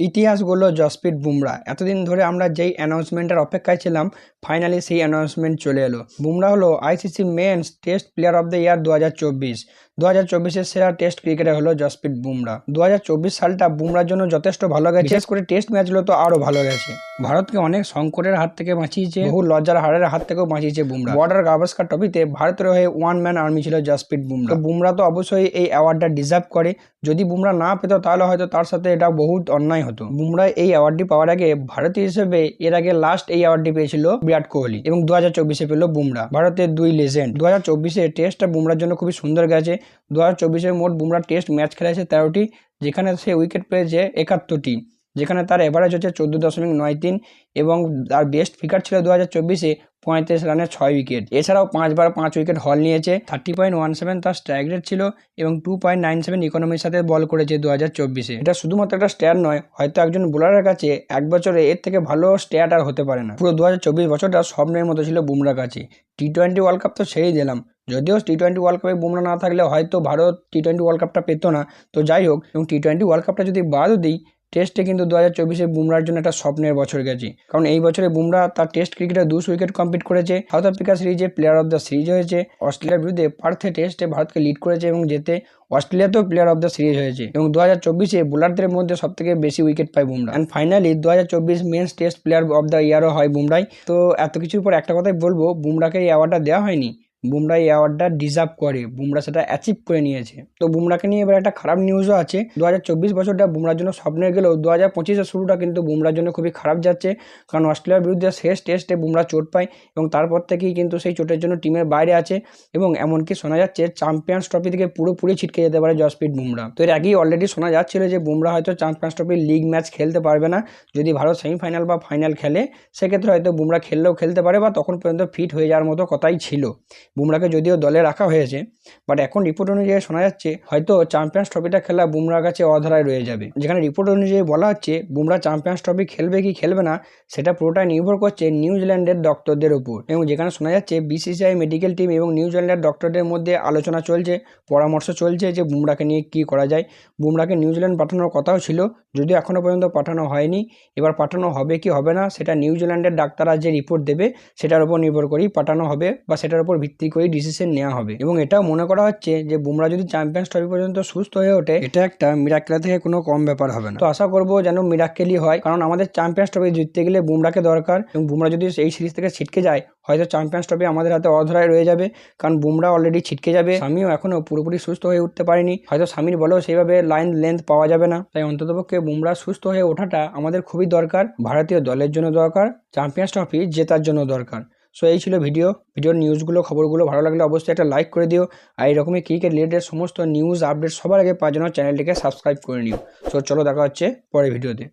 ইতিহাস গড়ল জসপ্রীত বুমরা। এতদিন ধরে আমরা যেই অ্যানাউন্সমেন্টের অপেক্ষায় ছিলাম ফাইনালি সেই অ্যানাউন্সমেন্ট চলে এলো। বুমরা হলো ICC men's test player of the year দু হাজার চব্বিশ। দু হাজার চব্বিশের সেরা টেস্ট ক্রিকেটার হলো জসপ্রীত বুমরা। দু হাজার চব্বিশ সালটা বুমরার জন্য যথেষ্ট ভালো গেছে। বিশেষ করে টেস্ট ম্যাচগুলো তো আরও ভালো গেছে। ভারতকে অনেক সংকটের হাত থেকে বাঁচিয়েছে। বহু লজ্জার হারের হাত থেকেও বাঁচিয়েছে বুমরা। বর্ডার গাভাস্কার ট্রফিতে ভারতের হয়ে ওয়ান ম্যান আর্মি ছিল জসপ্রীত বুমরা তো বুমরা তো অবশ্যই এই অ্যাওয়ার্ডটা ডিজার্ভ করে। যদি বুমরা না পেত তাহলে হয়তো তার সাথে এটা বহুত অন্যায় হতো। বুমরা এই অ্যাওয়ার্ডটি পাওয়ার আগে ভারতীয় হিসেবে এর আগে লাস্ট এই অ্যাওয়ার্ডটি পেয়েছিল বিরাট কোহলি এবং দু হাজার চব্বিশে পেল বুমরা। ভারতের দুই লেজেন্ড দু হাজার চব্বিশে টেস্টটা বুমরার জন্য খুবই সুন্দর গেছে। দু হাজার চব্বিশে মোট বুমরা টেস্ট ম্যাচ খেলেছে তেরোটি যেখানে সে উইকেট পেয়েছে একাত্তরটি। যেখানে তার এভারেজ হচ্ছে চোদ্দ দশমিক নয় তিন এবং তার বেস্ট ফিগার ছিল দু হাজার চব্বিশে পঁয়ত্রিশ রানে ছয় উইকেট এছাড়াও পাঁচবার পাঁচ উইকেট হল নিয়েছে। থার্টি পয়েন্ট ওয়ান সেভেন তার স্ট্রাইক রেট ছিল এবং টু পয়েন্ট নাইন সেভেন ইকোনমির সাথে বল করেছে দু হাজার চব্বিশে। এটা শুধুমাত্র একটা স্ট্যাট নয়, হয়তো একজন বোলারের কাছে এক বছরে এর থেকে ভালো স্ট্যাট আর হতে পারে না। পুরো দু হাজার চব্বিশ বছরটা স্বপ্নের মতো ছিল বুমরার কাছে। টি টোয়েন্টি ওয়ার্ল্ড কাপ তো ছেড়েই দিলাম। যদিও টি টোয়েন্টি ওয়ার্ল্ড কাপে বুমরা না থাকলে হয়তো ভারত টি টোয়েন্টি ওয়ার্ল্ড কাপটা পেতো না। তো যাই হোক, এবং টি টোয়েন্টি ওয়ার্ল্ড কাপটা যদি বাদও দিই টেস্টে কিন্তু দু হাজার চব্বিশে বুমরার জন্য একটা স্বপ্নের বছর গেছে। কারণ এই বছরে বুমরা তার টেস্ট ক্রিকেটে দুশো উইকেট কমপ্লিট করেছে। সাউথ আফ্রিকা সিরিজে প্লেয়ার অফ দ্য সিরিজ হয়েছে। অস্ট্রেলিয়ার বিরুদ্ধে পার্থে টেস্টে ভারতকে লিড করেছে এবং যেতে অস্ট্রেলিয়াতেও প্লেয়ার অফ দ্য সিরিজ হয়েছে। এবং দু হাজার চব্বিশে বোলারদের মধ্যে সব থেকে বেশি উইকেট পায় বুমরা অ্যান্ড ফাইনালি দু হাজার চব্বিশ men's test player of the ইয়ারও হয় বুমরাই তো এত কিছুর পর একটা কথাই বলব বুমরাকে এই অ্যাওয়ার্ডটা দেওয়া হয়নি। বুমরা এই অ্যাওয়ার্ডটা ডিজার্ভ করে, বুমরা সেটা অ্যাচিভ করে নিয়েছে। তো বুমরাকে নিয়ে এবার একটা খারাপ নিউজও আছে। দু হাজার চব্বিশ বছরটা বুমরার জন্য স্বপ্নের গেলেও দু হাজার পঁচিশের শুরুটা কিন্তু বুমরার জন্য খুবই খারাপ যাচ্ছে। কারণ অস্ট্রেলিয়ার বিরুদ্ধে শেষ টেস্টে বুমরা চোট পায় এবং তারপর থেকেই কিন্তু সেই চোটের জন্য টিমের বাইরে আছে এবং এমনকি শোনা যাচ্ছে চ্যাম্পিয়ন্স ট্রফি থেকে পুরোপুরি ছিটকে যেতে পারে জসপ্রীত বুমরা। তো এর আগেই অলরেডি শোনা যাচ্ছিল যে বুমরা হয়তো চ্যাম্পিয়ন্স ট্রফির লিগ ম্যাচ খেলতে পারবে না। যদি ভারত সেমিফাইনাল বা ফাইনাল খেলে, সেক্ষেত্রে হয়তো বুমরা খেললেও খেলতে পারে বা তখন পর্যন্ত ফিট হয়ে যাওয়ার মতো কথাই ছিল। বুমরাকে যদিও দলে রাখা হয়েছে বাট এখন রিপোর্ট অনুযায়ী শোনা যাচ্ছে হয়তো চ্যাম্পিয়ন্স ট্রফিটা খেলা বুমরার কাছে অধরায় রয়ে যাবে। যেখানে রিপোর্ট অনুযায়ী বলা হচ্ছে বুমরা চ্যাম্পিয়ন্স ট্রফি খেলবে কি খেলবে না, সেটা পুরোটাই নির্ভর করছে নিউজিল্যান্ডের ডক্টরদের উপর। এবং যেখানে শোনা যাচ্ছে বিসিসিআই মেডিকেল টিম এবং নিউজিল্যান্ডের ডক্টরদের মধ্যে আলোচনা চলছে, পরামর্শ চলছে যে বুমরাকে নিয়ে কী করা যায়। বুমরাকে নিউজিল্যান্ড পাঠানোর কথাও ছিল, যদিও এখনও পর্যন্ত পাঠানো হয়নি। এবার পাঠানো হবে কি হবে না, সেটা নিউজিল্যান্ডের ডাক্তাররা যে রিপোর্ট দেবে, সেটার উপর নির্ভর করেই পাঠানো হবে বা সেটার উপর ভিত্তি করেই ডিসিশন নেওয়া হবে। এবং এটাও মনে করা হচ্ছে যে বুমরা যদি চ্যাম্পিয়ন্স ট্রফি পর্যন্ত সুস্থ হয়ে ওঠে, এটা একটা মিরাক্কেলা থেকে কোনো কম ব্যাপার হবে না। তো আশা করব যেন মিরাক্কেলই হয়, কারণ আমাদের চ্যাম্পিয়ন্স ট্রফি জিততে গেলে বুমরাকে দরকার। এবং বুমরা যদি এই সিরিজ থেকে ছিটকে যায়, হয়তো চ্যাম্পিয়ন্স ট্রফি আমাদের হাতে অধরায় রয়ে যাবে, কারণ বুমরা অলরেডি ছিটকে যাবে। আমিও এখনও পুরোপুরি সুস্থ হয়ে উঠতে পারিনি। হয়তো স্বামীর বলেও সেইভাবে লাইন লেন্থ পাওয়া যাবে না। তাই অন্ততপক্ষে বুমরা সুস্থ হয়ে ওঠাটা আমাদের খুবই দরকার। ভারতীয় দলের জন্য দরকার চ্যাম্পিয়ন্স ট্রফি জেতার জন্য দরকার। সো এই ছিল ভিডিও ভিডিওর নিউজগুলো খবরগুলো ভালো লাগলে অবশ্যই একটা লাইক করে দিও। আর এরকমই ক্রিকেট রিলেটেড সমস্ত নিউজ আপডেট সবার আগে পাওয়ার জন্য চ্যানেলটিকে সাবস্ক্রাইব করে নিও। সো চলো দেখা হচ্ছে পরের ভিডিওতে